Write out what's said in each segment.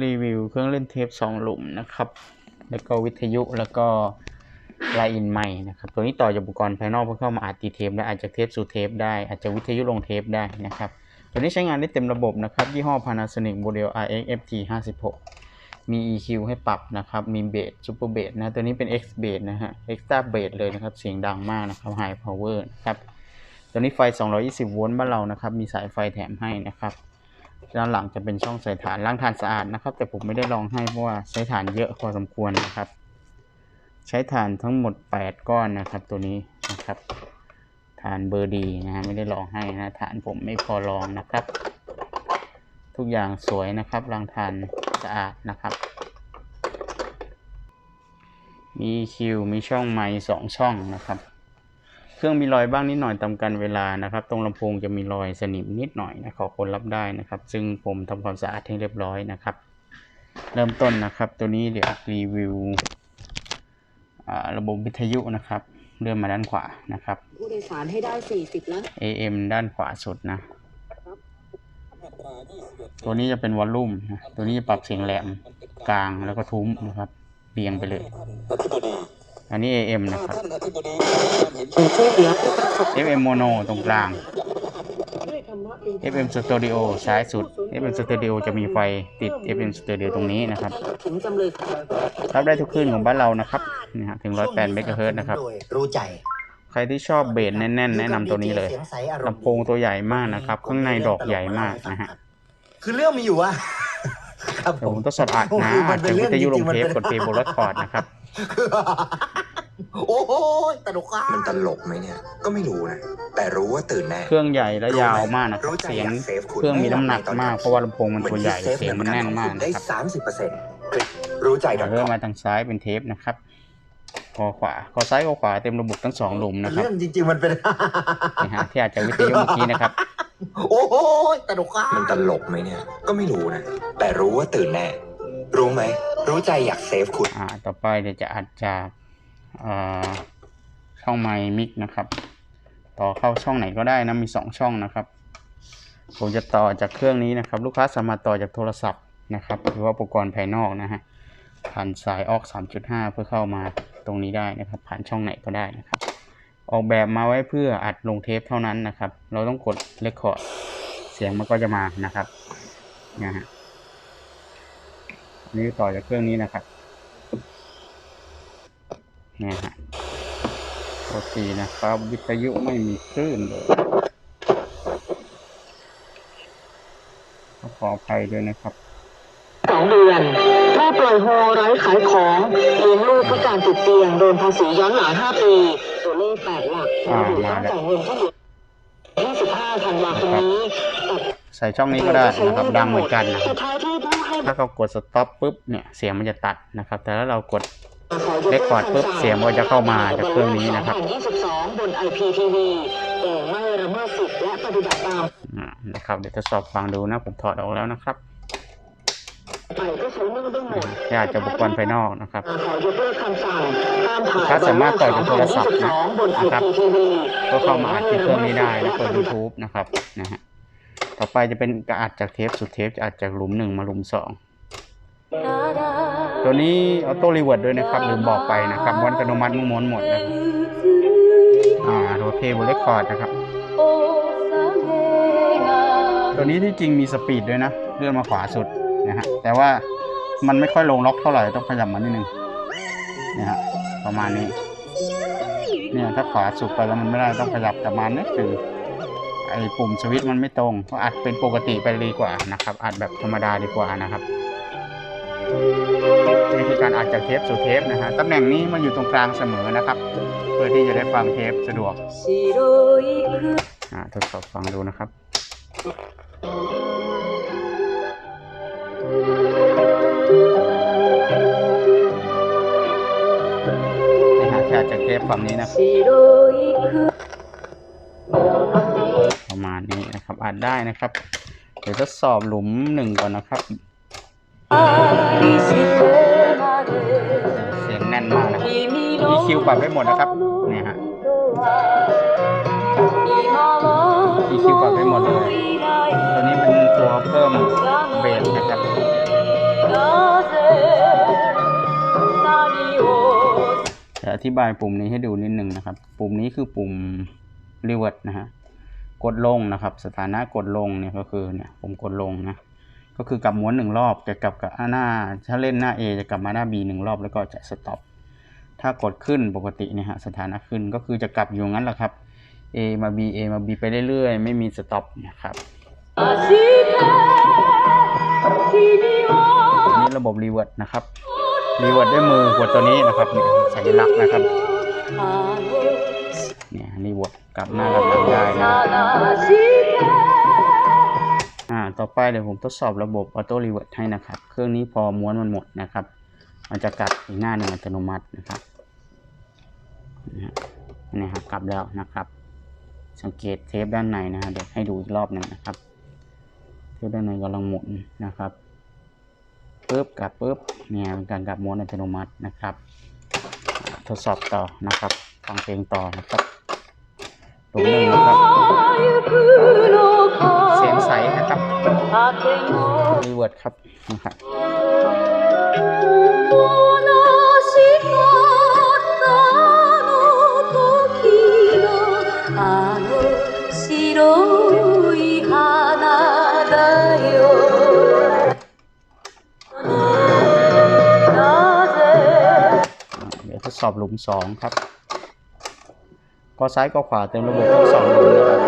รีวิวเครื่องเล่นเทปสองหลุมนะครับ แล้วก็วิทยุแล้วก็ไลน์อินใหม่นะครับ ตัวนี้ต่อจากอุปกรณ์ภายนอกเพื่อเข้ามาอัดตีเทปได้อาจจะเทปสู่เทปได้อาจจะวิทยุลงเทปได้นะครับ ตัวนี้ใช้งานได้เต็มระบบนะครับ ยี่ห้อ Panasonic Model RX FT 56มี EQ ให้ปรับนะครับ มีเบสซูเปอร์เบสนะ ตัวนี้เป็น X Bass นะฮะ Extra Bass เลยนะครับ เสียงดังมากนะครับ High Power นะครับ ตัวนี้ไฟ 220 โวลต์บ้านเรานะครับ มีสายไฟแถมให้นะครับ ด้านหลังจะเป็นช่องใส่ฐานล้างฐานสะอาดนะครับ แต่ผมไม่ได้ลองให้เพราะว่าใช้ฐานเยอะพอสมควรนะครับ ใช้ฐานทั้งหมด 8 ก้อนนะครับ ตัวนี้นะครับฐานเบอร์ดีนะฮะไม่ได้ลองให้นะฐานผมไม่พอลองนะครับ ทุกอย่างสวยนะครับรางฐานสะอาดนะครับมีคิวมีช่องไม้สองช่องนะครับ เครื่องมีรอยบ้างนิดหน่อยตามการเวลานะครับ ตรงลำโพงจะมีรอยสนิมนิดหน่อยนะขอคนรับได้นะครับ ซึ่งผมทำความสะอาดให้เรียบร้อยนะครับ เริ่มต้นนะครับ ตัวนี้เดี๋ยวรีวิวอ่าระบบวิทยุนะครับ เลื่อนมาด้านขวานะครับผู้โดยสารให้ได้40แล้ว AM ด้านขวาสุดนะ ตัวนี้จะเป็นวอลลุ่มนะตัวนี้จะปรับเสียงแหลมกลางแล้วก็ทุ้มนะครับเรียงไปเลย อันนี้ AM นะครับช่วยเหลือผู้ประสบ FM mono ตรงกลางด้วยธรรมะเป็น FM stereo ซ้ายสุด FM stereo จะมีไฟติด FM stereo ตรงนี้นะครับถึงจำเลยรับได้ทุกคลื่นของบ้านเรานะครับนี่ฮะถึง 108เมกะเฮิรตซ์นะครับโดยรู้ใจใครที่ชอบเบสแน่นๆ แนะนำตัวนี้เลยสีงใสอารมณ์ลำโพงตัวใหญ่มากนะครับ ข้างในดอกใหญ่มากนะฮะคือเรื่องมีอยู่ว่าครับเดี๋ยวผมต้องสดอัดนะคือมัอัดเป็จากนวิเรื่องทยุลงจริๆเทปมันกดเพลย์บนรถคอร์ดนะครับ โอ้โหตลกอะมันตลกไหมเนี่ย ก็ไม่รู้นะ แต่รู้ว่าตื่นแน่ เครื่องใหญ่และยาวมากนะครับรู้ใจเสียงอยากเซฟคุณเครื่องมีน้ำหนักมากเพราะว่าลำโพงมันเหมือนตัวที่ใหญ่เซฟเสียงมันงิแน่นของมากคุณได้นะครับสามสิบเปอร์เซ็นต์รู้ใจดอทเริ่คมอมมาทางซ้ายเป็นเทปนะครับคอขวาคอซ้ายคอขวาเต็มระบบทั้งสองหลุมนะครับเรื่องจริงๆมันเป็นนี่ฮะที่อาจจะวิทยุเมื่อกี้นะครับ โอ้โหตลกอะมันตลกไหมเนี่ย ก็ไม่รู้นะ แต่รู้ว่าตื่นแน่ รู้ไหม รู้ใจอยากเซฟคุณอ่า ต่อไปเดี๋ยวจะอัดจากอ่า ช่องไมค์มิกนะครับ ต่อเข้าช่องไหนก็ได้นะมีสองช่องนะครับ ผมจะต่อจากเครื่องนี้นะครับ ลูกค้าสามารถต่อจากโทรศัพท์นะครับ หรือว่าอุปกรณ์ภายนอกนะฮะผ่านสายออก 3.5 เพื่อเข้ามาตรงนี้ได้นะครับ ผ่านช่องไหนก็ได้นะครับ ออกแบบมาไว้เพื่ออัดลงเทปเท่านั้นนะครับ เราต้องกดเรคคอร์ดเสียงมันก็จะมานะครับนะฮะนี่ต่อจากเครื่องนี้นะครับ เนี่ยฮะโอเคนะครับ วิทยุไม่มีคลื่นเลยขออภัยด้วยนะครับสองเดือนแม่ปล่อยโฮไร้ขายของเลี้ยงลูกพิการติดเตียงโดนภาษีย้อนหลัง5ปีตัวเลข8หลักอ่าระบุมาต้องแล้วจ่ายเงินเข้าอยู่25ธันวาคมนี้ตัดใส่ช่องนี้ก็ได้นะครับดังเหมือนกันนะคสุรับดท้ายที่ผู้ให้ถ้าเรากดสต็อปปุ๊บเนี่ยเสียงมันจะตัดนะครับ แต่ถ้าเรากดขอยก เรคคอร์ดปุ๊บเสียงมันก็จะเข้ามาจากเครื่องนี้นะครับ2022บน IPTV แต่ไม่ละเมิดสิทธิ์และปฏิบัติตามอ่านะครับเดี๋ยวทดสอบฟังดูนะผมถอดออกแล้วนะครับไปก็ใช้เมื่อได้หมดที่อาจจะบุคคลภายนอกนะครับขอยกเลิกคำสั่งห้ามถ่ายถ้าสามารถต่อจากโทรศัพท์นะบนนะครับ IPTV ก็เข้ามาอัดที่เครื่องนี้ได้แล้วเปิด YouTube นะครับนะฮะต่อไปจะเป็นการอัดจากเทปสุดเทปจะอัดจากหลุมหนึ่งมาหลุมสอง ตัวนี้ออโต้รีเวิร์ดด้วยนะครับลืมบอกไปนะครับวันอัตโนมัติมุ่งม้วนหมดนะครับอ่าโรเทบนเรคคอร์ดนะครับ ตัวนี้ที่จริงมีสปีดด้วยนะเลื่อนมาขวาสุดนะฮะแต่ว่ามันไม่ค่อยลงล็อกเท่าไหร่ต้องขยับมานิดนึงนี่ยฮะประมาณนี้เนี่ยถ้าขวาสุดไปแล้วมันไม่ได้ต้องขยับประมาณนิดนึงไอ้ปุ่มสวิตช์มันไม่ตรงก็อัดเป็นปกติไปดีกว่านะครับอัดแบบธรรมดาดีกว่านะครับ วิธีการอัดจากเทปสู่เทปนะฮะตำแหน่งนี้มันอยู่ตรงกลางเสมอนะครับ เพื่อที่จะได้ฟังเทปสะดวกอ่าทดสอบฟังดูนะครับนะฮะที่อัดจากเทปฝั่งนี้นะครับประมาณนี้นะครับอัดได้นะครับ เดี๋ยวทดสอบหลุมหนึ่งก่อนนะครับ เสียงแน่นมากนะครับมีคิวปรับไว้หมดนะครับเนี่ยฮะมีคิวปรับไว้หมดเลยตอนนี้เป็นตัวเพิ่มเบสนะครับจะอธิบายปุ่มนี้ให้ดูนิดนึงนะครับ ปุ่มนี้คือปุ่มรีเวิร์ดนะฮะ กดลงนะครับ สถานะกดลงเนี่ยก็คือเนี่ย ผมกดลงนะ ก็คือกลับม้วนหนึ่งรอบจะกลับกับหน้าถ้าเล่นหน้า A จะกลับมาหน้า B หนึ่งรอบแล้วก็จะ stop ถ้ากดขึ้นปกติเนี่ยฮะสถานะขึ้นก็คือจะกลับอยู่งั้นแหละครับ A มา B A มา B ไปเรื่อยๆ ไม่มี stop นะครับนนี้ระบบ revert นะครับ revert ด้วยมือกดตัวนี้นะครับเนี่ยสัญลักษณ์นะครับเนี่ย revert กลับหน้ากลับหลังได้นะ ต่อไปเดี๋ยวผมทดสอบระบบ auto revert ให้นะครับ เครื่องนี้พอม้วนมันหมดนะครับ มันจะกลับอีกหน้าหนึ่งอัตโนมัตินะครับนี่ครับกลับแล้วนะครับ สังเกตเทปด้านในนะฮะเดี๋ยวให้ดูอีกรอบหนึ่งนะครับ เทปด้านในกำลังหมุนนะครับปึ๊บกลับปึ๊บเนี่ยเป็นการกลับม้วนอัตโนมัตินะครับ ทดสอบต่อนะครับฟังเพลงต่อนะครับตรงนึ่งนะครับ ใสนะครับมีเวิร์ดครับนะครับทดสอบหลุม 2 ครับก็ซ้ายก็ขวาเต็มระบบทั้งสองหลุมนะครับ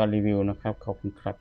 การรีวิวนะครับ ขอบคุณครับ